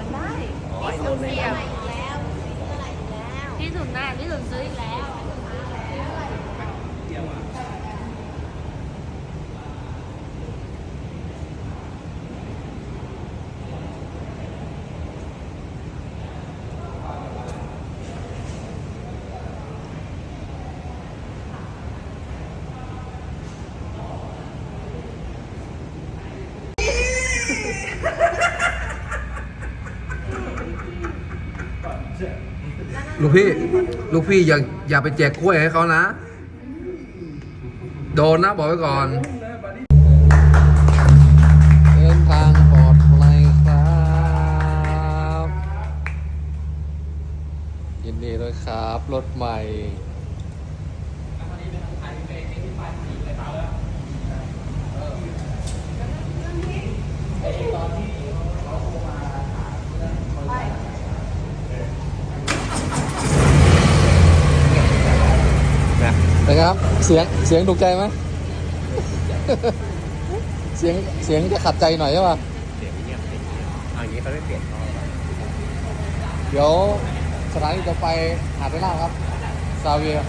อนได้อ๋อไอ้ตัวเสียบแล้วที่สุดน่าที่สุดซื้อแล้ว ลูกพี่ ลูกพี่อย่าอย่าไปแจกกล้วยให้เขานะ โดนนะบอกไว้ก่อนเดินทางปลอดภัยครับยินดีด้วยครับ รถใหม่ นะครับ เสียงเสียงถูกใจไหมเสียงเสียงจะขัดใจหน่อยใช่ป่ะเสียงเงียบเสียงเงียบเอาอย่างนี้เขาไม่เปลี่ยนท่อเดี๋ยวสถานีต่อไปหาดไปล่าครับซาเวียร์